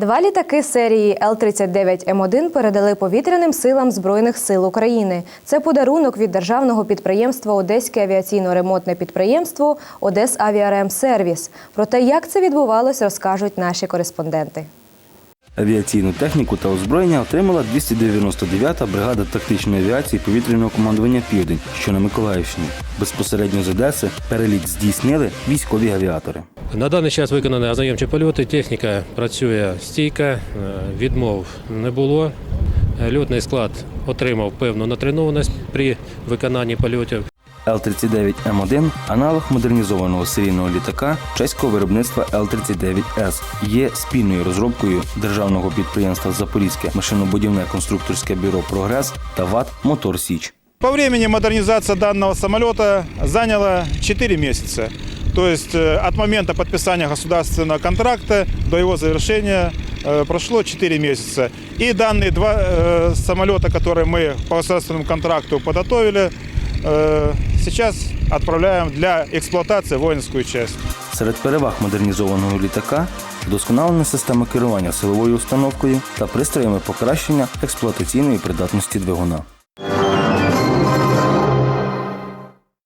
Два літаки серії Л-39М1 передали повітряним силам Збройних сил України. Це подарунок від державного підприємства Одеське авіаційно-ремонтне підприємство «Одесавіаремсервіс». Про те, як це відбувалось, розкажуть наші кореспонденти. Авіаційну техніку та озброєння отримала 299-та бригада тактичної авіації повітряного командування Південь, що на Миколаївщині. Безпосередньо з Одеси переліт здійснили військові авіатори. На даний час виконані ознайомчі польоти. Техніка працює стійко, е, відмов не було. Е, Льотний склад отримав певну натренованість при виконанні польотів. Л-39М1 – аналог модернізованого серійного літака чеського виробництва Л-39С. Є спільною розробкою державного підприємства Запорізьке машинобудівне конструкторське бюро Прогрес та ВАТ Мотор Січ. По времени модернизация данного самолета заняла 4 месяца. То есть э, от момента подписания государственного контракта до его завершения э, прошло 4 месяца. И данные два э, самолета, которые мы по государственному контракту подготовили, э, сейчас отправляем для эксплуатации в воинскую часть. Серед переваг модернізованого літака вдосконалена система керування силовою установкою та пристроями покращення експлуатаційної придатності двигуна.